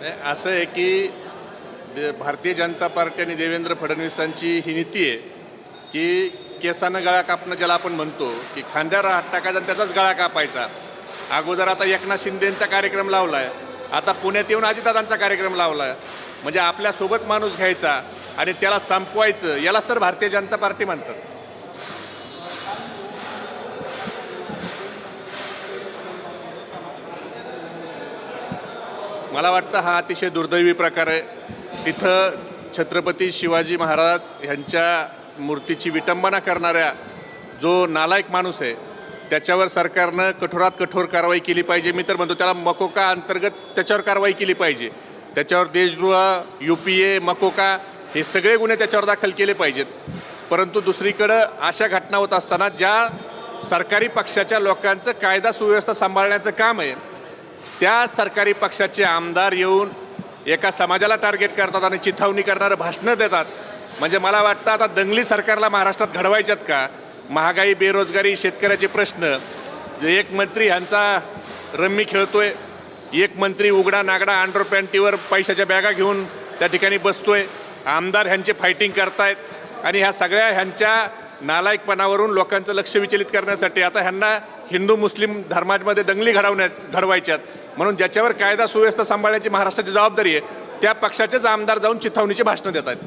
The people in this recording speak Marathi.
असं आहे की भारतीय जनता पार्टी आणि देवेंद्र फडणवीसांची ही नीती आहे की केसानं गळा कापणं ज्याला आपण म्हणतो की खांद्यावर हात टाकायचा आणि त्याचाच गळा कापायचा. अगोदर आता एकनाथ शिंदेंचा कार्यक्रम लावला आहे आता पुण्यात येऊन अजितदादांचा कार्यक्रम लावला आहे म्हणजे आपल्यासोबत माणूस घ्यायचा आणि त्याला संपवायचं यालाच तर भारतीय जनता पार्टी म्हणतात. मला वाटतं हा अतिशय दुर्दैवी प्रकार आहे. तिथं छत्रपती शिवाजी महाराज ह्यांच्या मूर्तीची विटंबना करणाऱ्या जो नालायक माणूस आहे त्याच्यावर सरकारनं कठोरात कठोर कारवाई केली पाहिजे. मी तर म्हणतो त्याला मकोका अंतर्गत त्याच्यावर कारवाई केली पाहिजे. त्याच्यावर देशद्रोह यू पी ए मकोका हे सगळे गुन्हे त्याच्यावर दाखल केले पाहिजेत. परंतु दुसरीकडं अशा घटना होत असताना ज्या सरकारी पक्षाच्या लोकांचं कायदा सुव्यवस्था सांभाळण्याचं काम आहे त्या सरकारी पक्षाचे आमदार येऊन एका समाजाला टार्गेट करतात आणि चिथावणी करणारं भाषणं देतात. म्हणजे मला वाटतं आता दंगली सरकारला महाराष्ट्रात घडवायच्यात का? महागाई बेरोजगारी शेतकऱ्याचे प्रश्न. एक मंत्री ह्यांचा रम्मी खेळतोय एक मंत्री उघडा नागडा अंडर पॅन्टीवर पैशाच्या बॅगा घेऊन त्या ठिकाणी बसतोय. आमदार ह्यांचे फायटिंग करतायत आणि ह्या सगळ्या ह्यांच्या नालायकपणावरून लोकांचं लक्ष विचलित करण्यासाठी आता ह्यांना हिंदू मुस्लिम धर्मामध्ये दंगली घडवण्यात घडवायच्यात म्हणून ज्याच्यावर कायदा सुव्यवस्था सांभाळण्याची महाराष्ट्राची जबाबदारी आहे त्या पक्षाचेच आमदार जाऊन चिथावणीची भाषणं देत आहेत.